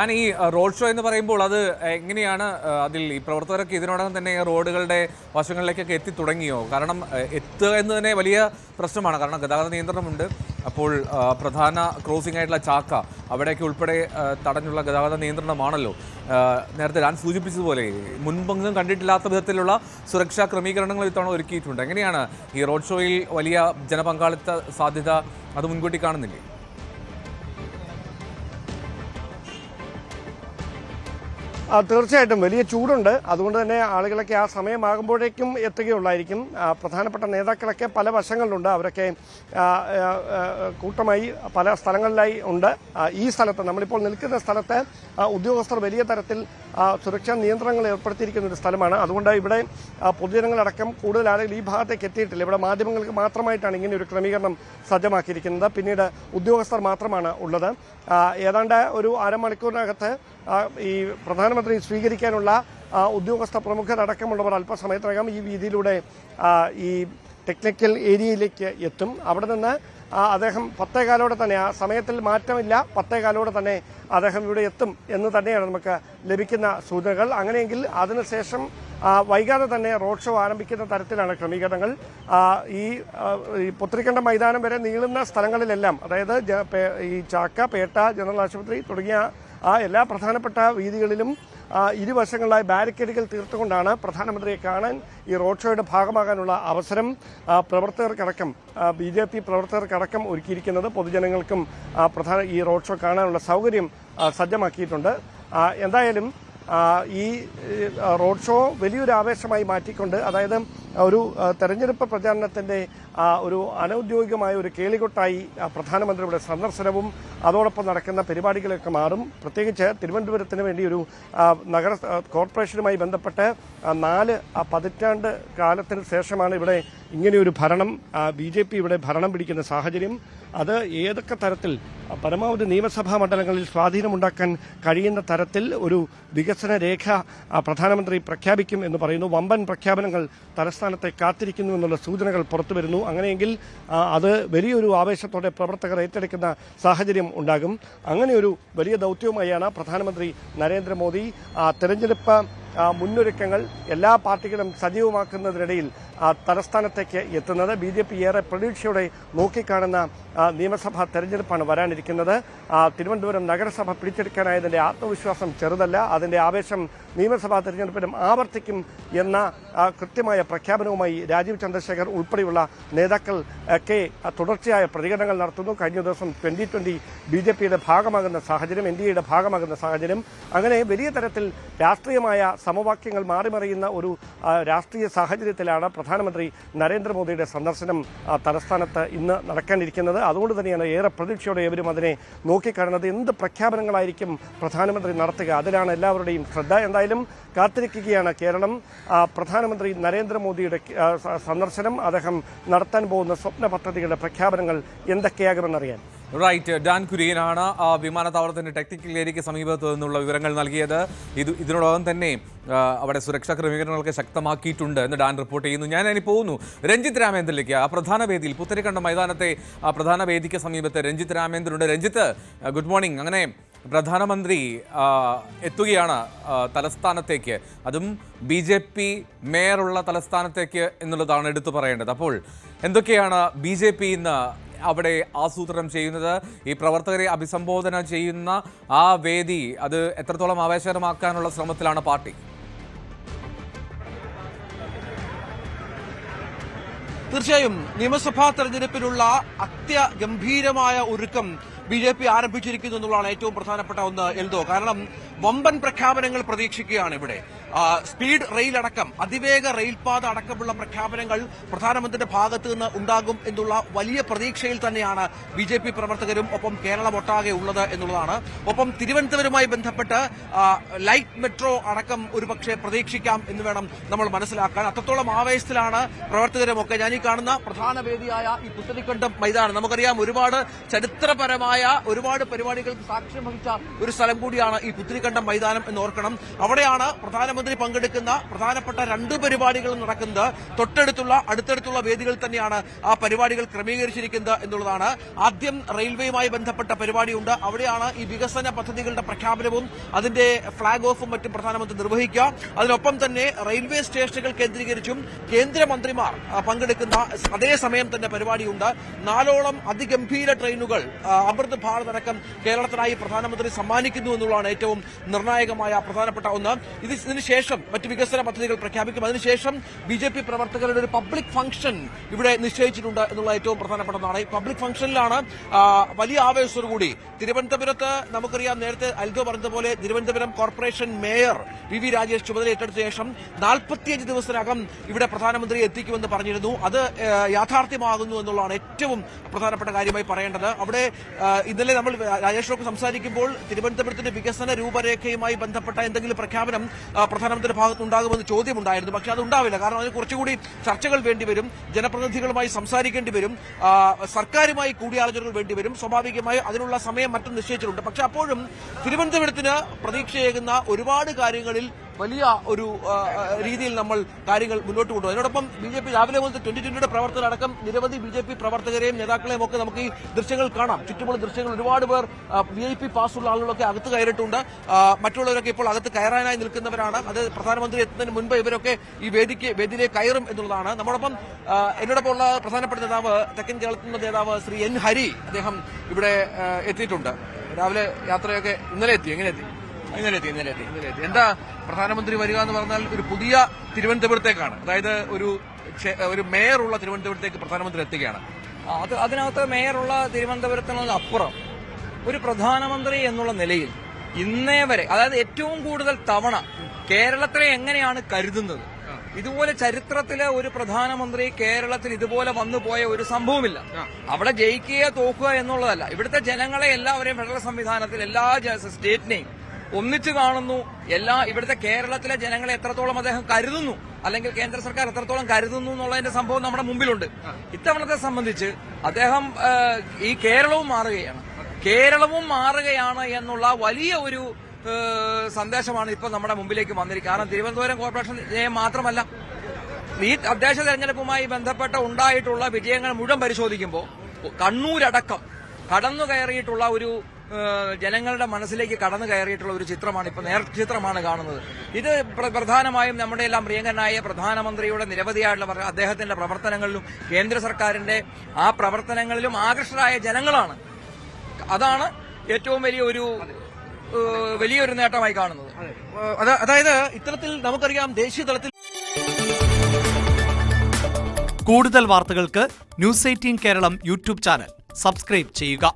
ഞാൻ ഈ road show എന്ന് പറയുമ്പോൾ അത് എങ്ങനെയാണ് അതിൽ ഈ പ്രവർത്തകരൊക്കെ ഇതിനോടകം തന്നെ റോഡുകളുടെ വശങ്ങളിലേക്കൊക്കെ എത്തി തുടങ്ങിയോ? കാരണം എത്തുക എന്ന് തന്നെ വലിയ പ്രശ്നമാണ്. കാരണം ഗതാഗത നിയന്ത്രണമുണ്ട്. അപ്പോൾ പ്രധാന ക്രോസിംഗ് ആയിട്ടുള്ള ചാക്ക അവിടെയൊക്കെ ഉൾപ്പെടെ തടഞ്ഞുള്ള ഗതാഗത നിയന്ത്രണമാണല്ലോ. നേരത്തെ ഞാൻ സൂചിപ്പിച്ചതുപോലെ മുൻപൊന്നും കണ്ടിട്ടില്ലാത്ത വിധത്തിലുള്ള സുരക്ഷാ ക്രമീകരണങ്ങൾ ഇത്തവണ ഒരുക്കിയിട്ടുണ്ട്. എങ്ങനെയാണ് ഈ റോഡ് ഷോയിൽ വലിയ ജനപങ്കാളിത്ത സാധ്യത അത് മുൻകൂട്ടി കാണുന്നില്ലേ? തീർച്ചയായിട്ടും. വലിയ ചൂടുണ്ട്. അതുകൊണ്ട് തന്നെ ആളുകളൊക്കെ ആ സമയമാകുമ്പോഴേക്കും എത്തുകയുള്ളായിരിക്കും. പ്രധാനപ്പെട്ട നേതാക്കളൊക്കെ പല വശങ്ങളിലുണ്ട്. അവരൊക്കെ കൂട്ടമായി പല സ്ഥലങ്ങളിലായി ഉണ്ട്. ഈ സ്ഥലത്ത് നമ്മളിപ്പോൾ നിൽക്കുന്ന സ്ഥലത്ത് ഉദ്യോഗസ്ഥർ വലിയ തരത്തിൽ സുരക്ഷാ നിയന്ത്രണങ്ങൾ ഏർപ്പെടുത്തിയിരിക്കുന്ന ഒരു സ്ഥലമാണ്. അതുകൊണ്ട് ഇവിടെ പൊതുജനങ്ങളടക്കം കൂടുതൽ ആളുകൾ ഈ ഭാഗത്തേക്ക് എത്തിയിട്ടില്ല. ഇവിടെ മാധ്യമങ്ങൾക്ക് മാത്രമായിട്ടാണ് ഇങ്ങനെ ഒരു ക്രമീകരണം സജ്ജമാക്കിയിരിക്കുന്നത്. പിന്നീട് ഉദ്യോഗസ്ഥർ മാത്രമാണ് ഉള്ളത്. ഏതാണ്ട് ഒരു അരമണിക്കൂറിനകത്ത് ഈ പ്രധാനമന്ത്രി സ്വീകരിക്കാനുള്ള ഉദ്യോഗസ്ഥ പ്രമുഖരടക്കമുള്ളവർ അല്പസമയത്തിനകം ഈ വീതിയിലൂടെ ഈ ടെക്നിക്കൽ ഏരിയയിലേക്ക് എത്തും. അവിടെ നിന്ന് അദ്ദേഹം പത്തേകാലോടെ തന്നെ ആ സമയത്തിൽ മാറ്റമില്ല പത്തേകാലോടെ തന്നെ അദ്ദേഹം ഇവിടെ എത്തും എന്ന് തന്നെയാണ് നമുക്ക് ലഭിക്കുന്ന സൂചനകൾ. അങ്ങനെയെങ്കിൽ അതിനുശേഷം വൈകാതെ തന്നെ റോഡ് ഷോ ആരംഭിക്കുന്ന തരത്തിലാണ് ക്രമീകരണങ്ങൾ. ഈ ആ, പുത്രിക്കണ്ട മൈതാനം വരെ നീളുന്ന സ്ഥലങ്ങളിലെല്ലാം അതായത് ഈ ചാക്ക പേട്ട ജനറൽ ആശുപത്രി തുടങ്ങിയ ആ എല്ലാ പ്രധാനപ്പെട്ട വീതികളിലും ഇരുവശങ്ങളിലായി ബാരിക്കേഡുകൾ തീർത്തുകൊണ്ടാണ് പ്രധാനമന്ത്രിയെ കാണാൻ ഈ റോഡ് ഷോയുടെ ഭാഗമാകാനുള്ള അവസരം പ്രവർത്തകർക്കടക്കം ബി ജെ പി പ്രവർത്തകർക്കടക്കം ഒരുക്കിയിരിക്കുന്നത്. പൊതുജനങ്ങൾക്കും പ്രധാന ഈ റോഡ് ഷോ കാണാനുള്ള സൗകര്യം സജ്ജമാക്കിയിട്ടുണ്ട്. എന്തായാലും ഈ റോഡ് ഷോ വലിയൊരു ആവേശമായി മാറ്റിക്കൊണ്ട് അതായത് ഒരു തെരഞ്ഞെടുപ്പ് പ്രചാരണത്തിന്റെ ഒരു അനൌദ്യോഗികമായ ഒരു കേളികൊട്ടായി പ്രധാനമന്ത്രിയുടെ സന്ദർശനവും അതോടൊപ്പം നടക്കുന്ന പരിപാടികളൊക്കെ മാറും. പ്രത്യേകിച്ച് തിരുവനന്തപുരത്തിന് വേണ്ടി ഒരു നഗര കോർപ്പറേഷനുമായി ബന്ധപ്പെട്ട് നാല് പതിറ്റാണ്ട് കാലത്തിന് ശേഷമാണ് ഇവിടെ ഇങ്ങനെയൊരു ഭരണം ബി ജെ പി ഇവിടെ ഭരണം പിടിക്കുന്ന സാഹചര്യം. അത് ഏതൊക്കെ തരത്തിൽ പരമാവധി നിയമസഭാ മണ്ഡലങ്ങളിൽ സ്വാധീനമുണ്ടാക്കാൻ കഴിയുന്ന തരത്തിൽ ഒരു വികസന രേഖ പ്രധാനമന്ത്രി പ്രഖ്യാപിക്കും എന്ന് പറയുന്നു. വമ്പൻ പ്രഖ്യാപനങ്ങൾ തലസ്ഥാനത്തെ കാത്തിരിക്കുന്നു എന്നുള്ള സൂചനകൾ പുറത്തു വരുന്നു. അങ്ങനെയെങ്കിൽ അത് വലിയൊരു ആവേശത്തോടെ പ്രവർത്തകർ ഏറ്റെടുക്കുന്ന സാഹചര്യം ഉണ്ടാകും. അങ്ങനെയൊരു വലിയ ദൗത്യവുമായാണ് പ്രധാനമന്ത്രി നരേന്ദ്രമോദി. തെരഞ്ഞെടുപ്പ് മുന്നൊരുക്കങ്ങൾ എല്ലാ പാർട്ടികളും സജീവമാക്കുന്നതിനിടയിൽ തലസ്ഥാനത്തേക്ക് എത്തുന്നത്. ബി ഏറെ പ്രതീക്ഷയോടെ നോക്കിക്കാണുന്ന നിയമസഭാ തെരഞ്ഞെടുപ്പാണ് വരാനിരിക്കുന്നത്. ആ, തിരുവനന്തപുരം നഗരസഭ പിടിച്ചെടുക്കാനായതിന്റെ ആത്മവിശ്വാസം ചെറുതല്ല അതിന്റെ ആവേശം നിയമസഭാ തെരഞ്ഞെടുപ്പിലും ആവർത്തിക്കും എന്ന കൃത്യമായ പ്രഖ്യാപനവുമായി രാജീവ് ചന്ദ്രശേഖർ ഉൾപ്പെടെയുള്ള നേതാക്കൾ ഒക്കെ തുടർച്ചയായ പ്രതികരണങ്ങൾ നടത്തുന്നു. കഴിഞ്ഞ ദിവസം ട്വന്റി ട്വന്റി ബി ജെ പിയുടെ ഭാഗമാകുന്ന സാഹചര്യം എൻ ഡി എയുടെ ഭാഗമാകുന്ന സാഹചര്യം അങ്ങനെ വലിയ തരത്തിൽ രാഷ്ട്രീയമായ സമവാക്യങ്ങൾ മാറിമറിയുന്ന ഒരു രാഷ്ട്രീയ സാഹചര്യത്തിലാണ് പ്രധാനമന്ത്രി നരേന്ദ്രമോദിയുടെ സന്ദർശനം തലസ്ഥാനത്ത് ഇന്ന് നടക്കാനിരിക്കുന്നത്. അതുകൊണ്ട് തന്നെയാണ് ഏറെ പ്രതീക്ഷയോടെ ഏവരും അതിനെ നോക്കിക്കാണുന്നത് എന്ത് പ്രഖ്യാപനങ്ങളായിരിക്കും പ്രധാനമന്ത്രി നടത്തുക? അതിലാണ് എല്ലാവരുടെയും ശ്രദ്ധ. എന്തായാലും കാത്തിരിക്കുകയാണ് കേരളം. പ്രധാനമന്ത്രി നരേന്ദ്രമോദിയുടെ സന്ദർശനം അദ്ദേഹം നടത്താൻ പോകുന്ന സ്വപ്ന പദ്ധതികളുടെ പ്രഖ്യാപനങ്ങൾ എന്തൊക്കെയാകുമെന്നറിയാൻ. റൈറ്റ് ഡാൻ കുര്യനാണ് ആ വിമാനത്താവളത്തിന്റെ ടെക്നിക്കൽ ഏരിയയ്ക്ക് സമീപത്ത് നിന്നുള്ള വിവരങ്ങൾ നൽകിയത്. ഇത് ഇതിനോടകം തന്നെ അവിടെ സുരക്ഷാ ക്രമീകരണങ്ങളൊക്കെ ശക്തമാക്കിയിട്ടുണ്ട് എന്ന് ഡാൻ റിപ്പോർട്ട് ചെയ്യുന്നു. ഞാൻ അതിന് പോകുന്നു. രഞ്ജിത്ത് രാമേന്ദ്രനിലേക്ക്. ആ പ്രധാന വേദിയിൽ പുത്തരിക്കണ്ട മൈതാനത്തെ ആ പ്രധാന വേദിക്ക് സമീപത്ത് രഞ്ജിത്ത് രാമേന്ദ്രനുണ്ട്. രഞ്ജിത്ത് ഗുഡ് മോർണിംഗ് അങ്ങനെ പ്രധാനമന്ത്രി എത്തുകയാണ് തലസ്ഥാനത്തേക്ക്. അതും ബി ജെ പി മേയറുള്ള തലസ്ഥാനത്തേക്ക് എന്നുള്ളതാണ് എടുത്തു പറയേണ്ടത്. അപ്പോൾ എന്തൊക്കെയാണ് ബി ജെ പി ഇന്ന് അവിടെ ആസൂത്രണം ചെയ്യുന്നത്. ഈ പ്രവർത്തകരെ അഭിസംബോധന ചെയ്യുന്ന ആ വേദി അത് എത്രത്തോളം ആവേശകരമാക്കാനുള്ള ശ്രമത്തിലാണ് പാർട്ടി? തീർച്ചയായും നിയമസഭാ തെരഞ്ഞെടുപ്പിനുള്ള അത്യഗംഭീരമായ ഒരുക്കം ബി ജെ പി ആരംഭിച്ചിരിക്കുന്നു എന്നുള്ളതാണ് ഏറ്റവും പ്രധാനപ്പെട്ട ഒന്ന് എൽദോ. കാരണം വമ്പൻ പ്രഖ്യാപനങ്ങൾ പ്രതീക്ഷിക്കുകയാണ് ഇവിടെ. സ്പീഡ് റെയിൽ അടക്കം അതിവേഗ റെയിൽപാത അടക്കമുള്ള പ്രഖ്യാപനങ്ങൾ പ്രധാനമന്ത്രിയുടെ ഭാഗത്ത് നിന്ന് ഉണ്ടാകും എന്നുള്ള വലിയ പ്രതീക്ഷയിൽ തന്നെയാണ് ബി ജെ പി പ്രവർത്തകരും ഒപ്പം കേരളം ഒട്ടാകെ ഉള്ളത് എന്നുള്ളതാണ്. ഒപ്പം തിരുവനന്തപുരവുമായി ബന്ധപ്പെട്ട് ലൈറ്റ് മെട്രോ അടക്കം ഒരുപക്ഷെ പ്രതീക്ഷിക്കാം എന്ന് വേണം നമ്മൾ മനസ്സിലാക്കാൻ. അത്രത്തോളം ആവേശത്തിലാണ് പ്രവർത്തകരുമൊക്കെ. ഞാൻ ഈ കാണുന്ന പ്രധാന വേദിയായ ഈ പുത്തരിക്കണ്ടം മൈതാനം. നമുക്കറിയാം ഒരുപാട് ചരിത്രപരമായ ഒരുപാട് പരിപാടികൾക്ക് സാക്ഷ്യം വഹിച്ച ഒരു സ്ഥലം കൂടിയാണ് ഈ പുത്തരിക്കണ്ടം മൈതാനം എന്ന് ഓർക്കണം. അവിടെയാണ് പ്രധാനമന്ത്രി പ്രധാനമന്ത്രി പങ്കെടുക്കുന്ന പ്രധാനപ്പെട്ട രണ്ട് പരിപാടികളും നടക്കുന്നത് തൊട്ടടുത്തുള്ള അടുത്തടുത്തുള്ള വേദികളിൽ തന്നെയാണ് ആ പരിപാടികൾ ക്രമീകരിച്ചിരിക്കുന്നത് എന്നുള്ളതാണ്. ആദ്യം റെയിൽവേയുമായി ബന്ധപ്പെട്ട പരിപാടിയുണ്ട്. അവിടെയാണ് ഈ വികസന പദ്ധതികളുടെ പ്രഖ്യാപനവും അതിന്റെ ഫ്ളാഗ് ഓഫും മറ്റും പ്രധാനമന്ത്രി നിർവഹിക്കുക. അതിനൊപ്പം തന്നെ റെയിൽവേ സ്റ്റേഷനുകൾ കേന്ദ്രീകരിച്ചും കേന്ദ്രമന്ത്രിമാർ പങ്കെടുക്കുന്ന അതേ സമയം തന്നെ പരിപാടിയുണ്ട്. നാലോളം അതിഗംഭീര ട്രെയിനുകൾ അമൃത് ഭാരത് അടക്കം കേരളത്തിനായി പ്രധാനമന്ത്രി സമ്മാനിക്കുന്നു എന്നുള്ളതാണ് ഏറ്റവും നിർണായകമായ പ്രധാനപ്പെട്ട ഒന്ന്. ഇത് ഇതിന് ശേഷം മറ്റ് വികസന പദ്ധതികൾ പ്രഖ്യാപിക്കും. അതിനുശേഷം ബി ജെ പി പ്രവർത്തകരുടെ ഒരു പബ്ലിക് ഫംഗ്ഷൻ ഇവിടെ നിശ്ചയിച്ചിട്ടുണ്ട് എന്നുള്ള ഏറ്റവും പ്രധാനപ്പെട്ട നാളെ ഈ പബ്ലിക് ഫംഗ്ഷനിലാണ് വലിയ ആവേശത്തോടുകൂടി തിരുവനന്തപുരത്ത് നമുക്കറിയാം നേരത്തെ അൽദോ പറഞ്ഞതുപോലെ Thiruvananthapuram corporation mayor V V Rajesh ചുമതല ഏറ്റെടുത്ത ശേഷം നാൽപ്പത്തിയഞ്ച് ദിവസത്തിനകം ഇവിടെ പ്രധാനമന്ത്രി എത്തിക്കുമെന്ന് പറഞ്ഞിരുന്നു. അത് യാഥാർത്ഥ്യമാകുന്നു എന്നുള്ളതാണ് ഏറ്റവും പ്രധാനപ്പെട്ട കാര്യമായി പറയേണ്ടത്. അവിടെ ഇന്നലെ നമ്മൾ രാജേഷ് സംസാരിക്കുമ്പോൾ തിരുവനന്തപുരത്തിന്റെ വികസന രൂപരേഖയുമായി ബന്ധപ്പെട്ട എന്തെങ്കിലും പ്രഖ്യാപനം പ്രധാനമന്ത്രിയുടെ ഭാഗത്തുണ്ടാകുമെന്ന് ചോദ്യമുണ്ടായിരുന്നു. പക്ഷേ അത് ഉണ്ടാവില്ല കാരണം അതിന് കുറച്ചുകൂടി ചർച്ചകൾ വേണ്ടിവരും ജനപ്രതിനിധികളുമായി സംസാരിക്കേണ്ടി വരും. സർക്കാരുമായി കൂടിയാലോചനകൾ വേണ്ടിവരും സ്വാഭാവികമായി അതിനുള്ള സമയം മറ്റും നിശ്ചയിച്ചിട്ടുണ്ട്. പക്ഷെ അപ്പോഴും തിരുവനന്തപുരത്തിന് പ്രതീക്ഷയേകുന്ന ഒരുപാട് കാര്യങ്ങളിൽ വലിയ ഒരു രീതിയിൽ നമ്മൾ കാര്യങ്ങൾ മുന്നോട്ട് കൊണ്ടുപോകും. അതിനോടൊപ്പം ബി ജെ പി രാവിലെ മുതൽ ട്വന്റി ട്വന്റിയുടെ പ്രവർത്തകരടക്കം നിരവധി ബി ജെ പി പ്രവർത്തകരെയും നേതാക്കളെയും ഒക്കെ നമുക്ക് ഈ ദൃശ്യങ്ങൾ കാണാം. ചുറ്റുമുള്ള ദൃശ്യങ്ങൾ ഒരുപാട് പേർ വി ഐ പി പാസ്സുള്ള ആളുകളൊക്കെ അകത്ത് കയറിയിട്ടുണ്ട്. മറ്റുള്ളവരൊക്കെ ഇപ്പോൾ അകത്ത് കയറാനായി നിൽക്കുന്നവരാണ്. അത് പ്രധാനമന്ത്രി എത്തുന്നതിന് മുൻപ് ഇവരൊക്കെ ഈ വേദിക്ക് വേദിയിലേക്ക് കയറും എന്നുള്ളതാണ്. നമ്മോടൊപ്പം എന്നോടൊപ്പം ഉള്ള പ്രധാനപ്പെട്ട നേതാവ് തെക്കൻ കേരളത്തിൽ നിന്ന് നേതാവ് ശ്രീ എൻ ഹരി അദ്ദേഹം ഇവിടെ എത്തിയിട്ടുണ്ട്. രാവിലെ യാത്രയൊക്കെ ഇന്നലെ എത്തി. എങ്ങനെ എത്തി? ഇന്നലെ എത്തി ഇന്നലെ എത്തി ഇന്നലെ എത്തി എന്താ പ്രധാനമന്ത്രി വരിക എന്ന് പറഞ്ഞാൽ ഒരു പുതിയ തിരുവനന്തപുരത്തേക്കാണ്. അതായത് ഒരു ഒരു മേയറുള്ള തിരുവനന്തപുരത്തേക്ക് പ്രധാനമന്ത്രി എത്തുകയാണ്. അത് അതിനകത്ത് മേയറുള്ള തിരുവനന്തപുരത്തിനുള്ള അപ്പുറം. ഒരു പ്രധാനമന്ത്രി എന്നുള്ള നിലയിൽ ഇന്നേ വരെ അതായത് ഏറ്റവും കൂടുതൽ തവണ കേരളത്തിലെ എങ്ങനെയാണ് കരുതുന്നത്? ഇതുപോലെ ചരിത്രത്തിലെ ഒരു പ്രധാനമന്ത്രി കേരളത്തിൽ ഇതുപോലെ വന്നു പോയ ഒരു സംഭവമില്ല. അവിടെ ജയിക്കുക തോക്കുക എന്നുള്ളതല്ല. ഇവിടുത്തെ ജനങ്ങളെ എല്ലാവരെയും ഫെഡറൽ സംവിധാനത്തിൽ എല്ലാ സ്റ്റേറ്റിനെയും ഒന്നിച്ചു കാണുന്നു. എല്ലാ ഇവിടുത്തെ കേരളത്തിലെ ജനങ്ങളെ എത്രത്തോളം അദ്ദേഹം കരുതുന്നു അല്ലെങ്കിൽ കേന്ദ്ര സർക്കാർ എത്രത്തോളം കരുതുന്നു എന്നുള്ളതിന്റെ സംഭവം നമ്മുടെ മുമ്പിലുണ്ട്. ഇത്തവണത്തെ സംബന്ധിച്ച് അദ്ദേഹം ഈ കേരളവും മാറുകയാണ്. കേരളവും മാറുകയാണ് എന്നുള്ള വലിയ ഒരു സന്ദേശമാണ് ഇപ്പൊ നമ്മുടെ മുമ്പിലേക്ക് വന്നിരിക്കുന്നത്. കാരണം തിരുവനന്തപുരം കോർപ്പറേഷൻ ജയം മാത്രമല്ല ഈ തദ്ദേശ തെരഞ്ഞെടുപ്പുമായി ബന്ധപ്പെട്ട ഉണ്ടായിട്ടുള്ള വിജയങ്ങൾ മുഴുവൻ പരിശോധിക്കുമ്പോൾ കണ്ണൂരടക്കം കടന്നു കയറിയിട്ടുള്ള ഒരു ജനങ്ങളുടെ മനസ്സിലേക്ക് കടന്നു കയറിയിട്ടുള്ള ഒരു ചിത്രമാണ് ഇപ്പൊ നേർ ചിത്രമാണ് കാണുന്നത്. ഇത് പ്രധാനമായും നമ്മുടെ എല്ലാം പ്രിയങ്കനായ പ്രധാനമന്ത്രിയുടെ നിരവധിയായിട്ടുള്ള അദ്ദേഹത്തിന്റെ പ്രവർത്തനങ്ങളിലും കേന്ദ്ര സർക്കാരിന്റെ ആ പ്രവർത്തനങ്ങളിലും ആകൃഷ്ടരായ ജനങ്ങളാണ്. അതാണ് ഏറ്റവും വലിയ ഒരു വലിയൊരു നേട്ടമായി കാണുന്നത്. അതായത് ഇത്തരത്തിൽ നമുക്കറിയാം ദേശീയ തലത്തിൽ കൂടുതൽ വാർത്തകൾക്ക് News Eighteen Keralam YouTube channel subscribe ചെയ്യുക.